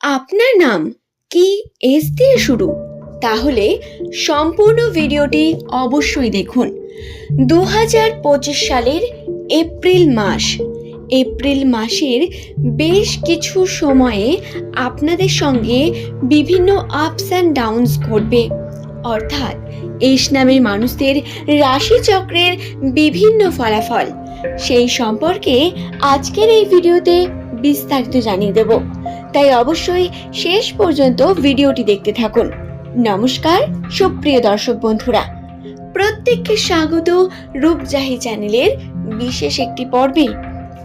আপনার নাম কি এস দিয়ে শুরু? তাহলে সম্পূর্ণ ভিডিওটি অবশ্যই দেখুন। দু হাজার পঁচিশ সালের এপ্রিল মাস। এপ্রিল মাসের বেশ কিছু সময়ে আপনাদের সঙ্গে বিভিন্ন আপস অ্যান্ড ডাউনস ঘটবে। অর্থাৎ এস নামের মানুষদের রাশিচক্রের বিভিন্ন ফলাফল। সেই সম্পর্কে আজকের এই ভিডিওতে বিস্তারিত জানিয়ে দেব। তাই অবশ্যই শেষ পর্যন্ত ভিডিওটি দেখতে থাকুন। নমস্কার, সুপ্রিয় দর্শক বন্ধুরা। প্রত্যেককে স্বাগত রূপজাহি চ্যানেলের বিশেষ একটি পর্বে।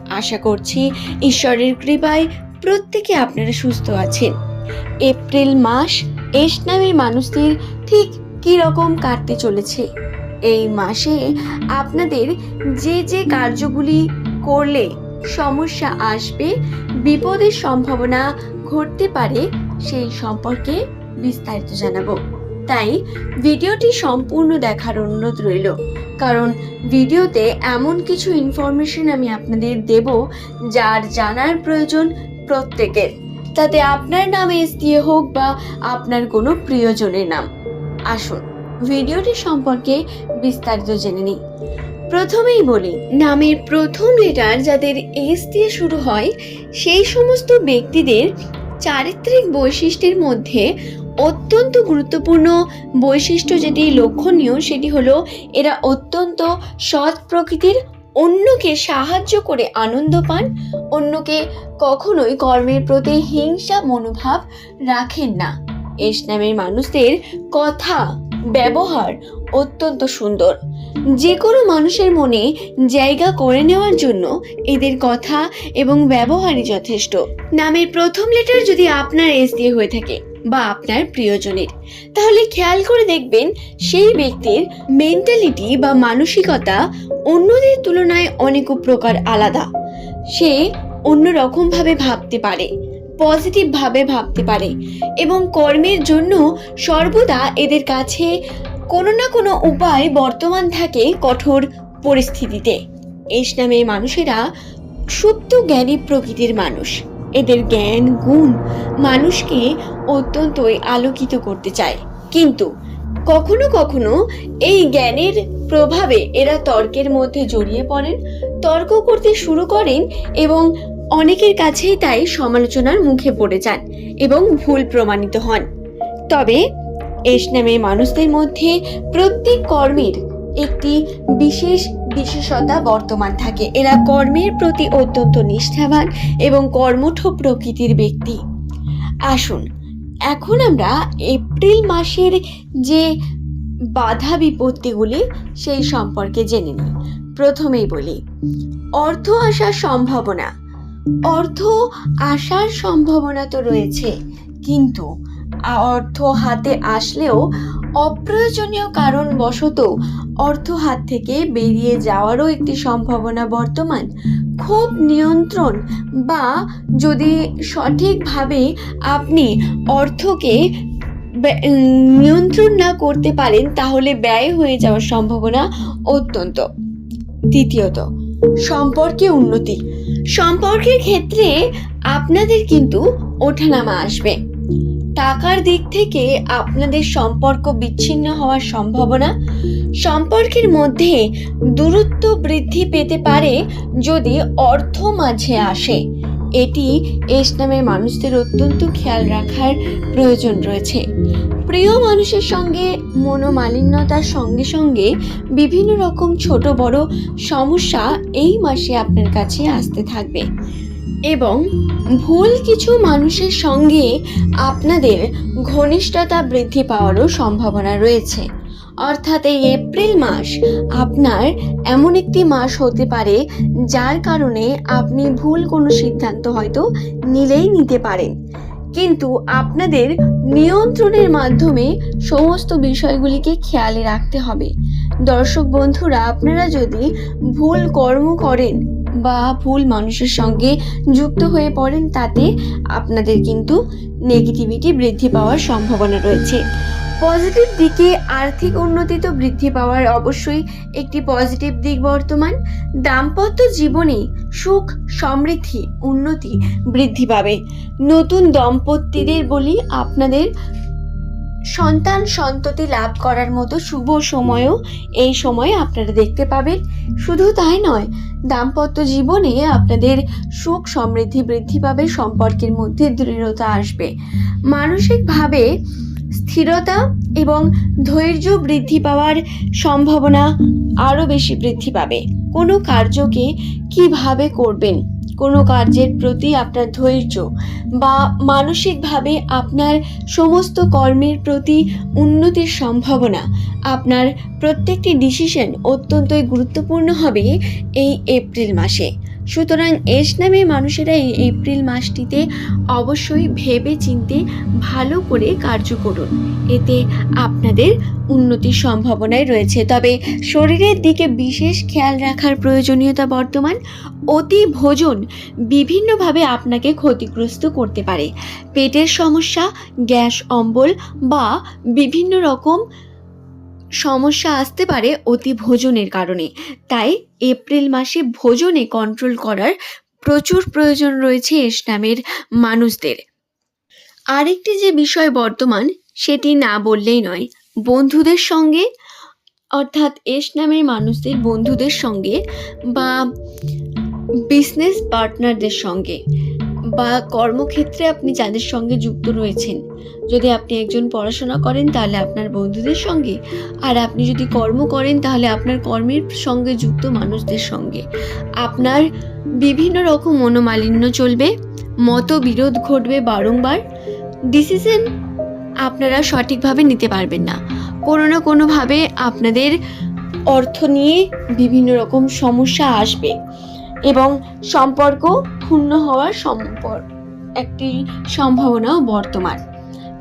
আশা করছি ঈশ্বরের কৃপায় প্রত্যেকে আপনারা সুস্থ আছেন। এপ্রিল মাস, এস নামের মানুষদের ঠিক কী রকম কাটতে চলেছে? এই মাসে আপনাদের যে যে কার্যগুলি করলে সমস্যা আসবে, বিপদের সম্ভাবনা ঘটতে পারে, সেই সম্পর্কে বিস্তারিত জানাব। তাই ভিডিওটি সম্পূর্ণ দেখার অনুরোধ রইল। কারণ ভিডিওতে এমন কিছু ইনফরমেশন আমি আপনাদের দেব, যার জানার প্রয়োজন প্রত্যেকের। তাতে আপনার নাম এস দিয়ে হোক বা আপনার কোনো প্রিয়জনের নাম। আসুন, ভিডিওটি সম্পর্কে বিস্তারিত জেনে নিই। প্রথমেই বলি, নামের প্রথম লেটার যাদের এস দিয়ে শুরু হয়, সেই সমস্ত ব্যক্তিদের চারিত্রিক বৈশিষ্ট্যের মধ্যে অত্যন্ত গুরুত্বপূর্ণ বৈশিষ্ট্য যেটি লক্ষণীয় সেটি হলো এরা অত্যন্ত সৎ প্রকৃতির অন্যকে সাহায্য করে আনন্দ পান, অন্যকে কখনোই কর্মের প্রতি হিংসা মনোভাব রাখেন না। এস নামের মানুষদের কথা, ব্যবহার অত্যন্ত সুন্দর। যে কোনো মানুষের মনে জায়গা করে নেওয়ার জন্য এদের কথা এবং ব্যবহারই যথেষ্ট। নামের প্রথম লেটার যদি আপনার এস দিয়ে হয়ে থাকে বা আপনার প্রিয়জনের, তাহলে খেয়াল করে দেখবেন সেই ব্যক্তির মেন্টালিটি বা মানসিকতা অন্যদের তুলনায় অনেক প্রকার আলাদা। সে অন্যরকমভাবে ভাবতে পারে পজিটিভ ভাবে ভাবতে পারে এবং কর্মের জন্য সর্বদা এদের কাছে কোনো না কোনো উপায় বর্তমান থাকে কঠোর পরিস্থিতিতে। এস নামের মানুষেরা সুপ্ত জ্ঞানী প্রকৃতির মানুষ। এদের জ্ঞান, গুণ মানুষকে অত্যন্তই আলোকিত করতে চায়। কিন্তু কখনো কখনো এই জ্ঞানের প্রভাবে এরা তর্কের মধ্যে জড়িয়ে পড়েন, তর্ক করতে শুরু করেন এবং অনেকের কাছেই তাই সমালোচনার মুখে পড়ে যান এবং ভুল প্রমাণিত হন। তবে এস নামের মানুষদের মধ্যে প্রত্যেক কর্মের একটি বিশেষ বিশেষতা বর্তমান থাকে। এরা কর্মের প্রতি অত্যন্ত নিষ্ঠাবান এবং কর্মঠ প্রকৃতির ব্যক্তি। আসুন, এখন আমরা এপ্রিল মাসের যে বাধা বিপত্তিগুলি, সেই সম্পর্কে জেনে নিই। প্রথমেই বলি, অর্থ আসার সম্ভাবনা। অর্থ আসার সম্ভাবনা তো রয়েছে, কিন্তু অর্থ হাতে আসলেও অপ্রয়োজনীয় কারণবশত অর্থ হাত থেকে বেরিয়ে যাওয়ারও একটি সম্ভাবনা বর্তমান। খুব নিয়ন্ত্রণ বা যদি সঠিকভাবে আপনি অর্থকে নিয়ন্ত্রণ না করতে পারেন, তাহলে ব্যয় হয়ে যাওয়ার সম্ভাবনা অত্যন্ত। দ্বিতীয়ত, সম্পর্কে উন্নতি। সম্পর্কের ক্ষেত্রে আপনাদের কিন্তু ওঠানামা আসবে। টাকার দিক থেকে আপনাদের সম্পর্ক বিচ্ছিন্ন হওয়ার সম্ভাবনা সম্পর্কের মধ্যে দূরত্ব বৃদ্ধি পেতে পারে যদি অর্থ মাঝে আসে। এটি এস নামের মানুষদের অত্যন্ত খেয়াল রাখার প্রয়োজন রয়েছে। প্রিয় মানুষের সঙ্গে মনোমালিন্যতার সঙ্গে সঙ্গে বিভিন্ন রকম ছোট বড় সমস্যা এই মাসে আপনার কাছে আসতে থাকবে। এবং ভুল কিছু মানুষের সঙ্গে আপনাদের ঘনিষ্ঠতা বৃদ্ধি পাওয়ারও সম্ভাবনা রয়েছে। অর্থাৎ এই এপ্রিল মাস আপনার এমন একটি মাস হতে পারে যার কারণে আপনি ভুল কোনো সিদ্ধান্ত হয়তো নিলেই নিতে পারেন। কিন্তু আপনাদের নিয়ন্ত্রণের মাধ্যমে সমস্ত বিষয়গুলিকে খেয়ালে রাখতে হবে। দর্শক বন্ধুরা, আপনারা যদি ভুল কর্ম করেন বা ভুল মানুষের সঙ্গে যুক্ত হয়ে পড়েন, তাতে আপনাদের কিন্তু নেগেটিভিটি বৃদ্ধি পাওয়ার সম্ভাবনা রয়েছে। পজিটিভ দিকে আর্থিক উন্নতি তো বৃদ্ধি পাওয়ার অবশ্যই একটি পজিটিভ দিক বর্তমান। দাম্পত্য জীবনে সুখ, সমৃদ্ধি, উন্নতি বৃদ্ধি পাবে। নতুন দম্পতিদের বলি আপনাদের সন্তান সন্ততি লাভ করার মতো শুভ সময়ও এই সময়ে আপনারা দেখতে পাবেন। শুধু তাই নয়, দাম্পত্য জীবনে আপনাদের সুখ সমৃদ্ধি বৃদ্ধি পাবে, সম্পর্কের মধ্যে দৃঢ়তা আসবে। মানসিকভাবে স্থিরতা এবং ধৈর্য বৃদ্ধি পাওয়ার সম্ভাবনা আরও বেশি বৃদ্ধি পাবে। কোনো কার্যকে কীভাবে করবেন? কোনো কার্যের প্রতি আপনার ধৈর্য বা মানসিকভাবে আপনার সমস্ত কর্মের প্রতি উন্নতির সম্ভাবনা, আপনার প্রত্যেকটি ডিসিশন অত্যন্তই গুরুত্বপূর্ণ হবে এই এপ্রিল মাসে। সুতরাং এস নামে মানুষেরা এই এপ্রিল মাসটিতে অবশ্যই ভেবে চিনতে ভালো করে কার্য করুন। এতে আপনাদের উন্নতির সম্ভাবনায় রয়েছে। তবে শরীরের দিকে বিশেষ খেয়াল রাখার প্রয়োজনীয়তা বর্তমান। অতি ভোজন বিভিন্নভাবে আপনাকে ক্ষতিগ্রস্ত করতে পারে। পেটের সমস্যা, গ্যাস, অম্বল বা বিভিন্ন রকম সমস্যা আসতে পারে অতি ভোজনের কারণে। তাই এপ্রিল মাসে ভোজনে কন্ট্রোল করার প্রচুর প্রয়োজন রয়েছে এস নামের মানুষদের। আরেকটি যে বিষয় বর্তমান, সেটি না বললেই নয়, বন্ধুদের সঙ্গে, অর্থাৎ এস নামের মানুষদের বন্ধুদের সঙ্গে বা বিজনেস পার্টনারদের সঙ্গে। বা কর্মক্ষেত্রে আপনি যাদের সঙ্গে যুক্ত রয়েছেন। যদি আপনি একজন পড়াশোনা করেন, তাহলে আপনার বন্ধুদের সঙ্গে। আর আপনি যদি কর্ম করেন, তাহলে আপনার কর্মের সঙ্গে যুক্ত মানুষদের সঙ্গে। আপনার বিভিন্ন রকম মনোমালিন্য চলবে, মতবিরোধ ঘটবে বারংবার। ডিসিশন আপনারা সঠিকভাবে নিতে পারবেন না। কোনো না কোনোভাবে আপনাদের অর্থ নিয়ে বিভিন্ন রকম সমস্যা আসবে। এবং সম্পর্ক ক্ষুণ্ণ হওয়ার সম্পর, একটি সম্ভাবনাও বর্তমান।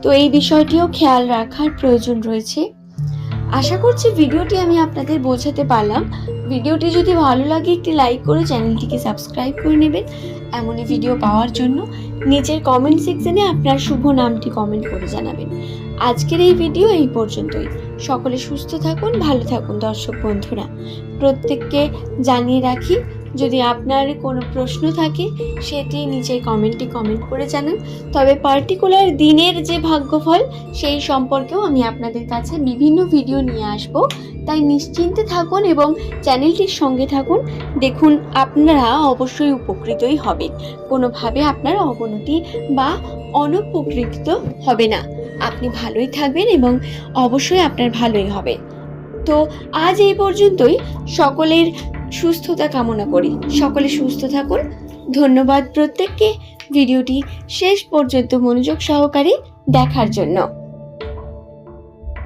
তো এই বিষয়টিও খেয়াল রাখার প্রয়োজন রয়েছে। আশা করছি ভিডিওটি আমি আপনাদের বোঝাতে পারলাম। ভিডিওটি যদি ভালো লাগে, একটি লাইক করে চ্যানেলটিকে সাবস্ক্রাইব করে নেবেন। এমনই ভিডিও পাওয়ার জন্য নিচের কমেন্ট সেকশনে আপনার শুভ নামটি কমেন্ট করে জানাবেন। আজকের এই ভিডিও এই পর্যন্তই। সকলে সুস্থ থাকুন, ভালো থাকুন দর্শক বন্ধুরা। প্রত্যেককে জানিয়ে রাখি যদি আপনার কোনো প্রশ্ন থাকে, সেটি নিচে কমেন্টে কমেন্ট করে জানান। তবে পার্টিকুলার দিনের যে ভাগ্যফল, সেই সম্পর্কেও আমি আপনাদের কাছে বিভিন্ন ভিডিও নিয়ে আসব। তাই নিশ্চিন্তে থাকুন এবং চ্যানেলটির সঙ্গে থাকুন। দেখুন, আপনারা অবশ্যই উপকৃতই হবেন। কোনোভাবে আপনার অবনতি বা অনুপকৃত হবে না। আপনি ভালোই থাকবেন এবং অবশ্যই আপনার ভালোই হবে। তো আজ এই পর্যন্তই। সকলের সুস্থতা কামনা করি। সকলে সুস্থ থাকুন। ধন্যবাদ প্রত্যেককে। ভিডিওটি শেষ পর্যন্ত মনোযোগ সহকারে দেখার জন্য।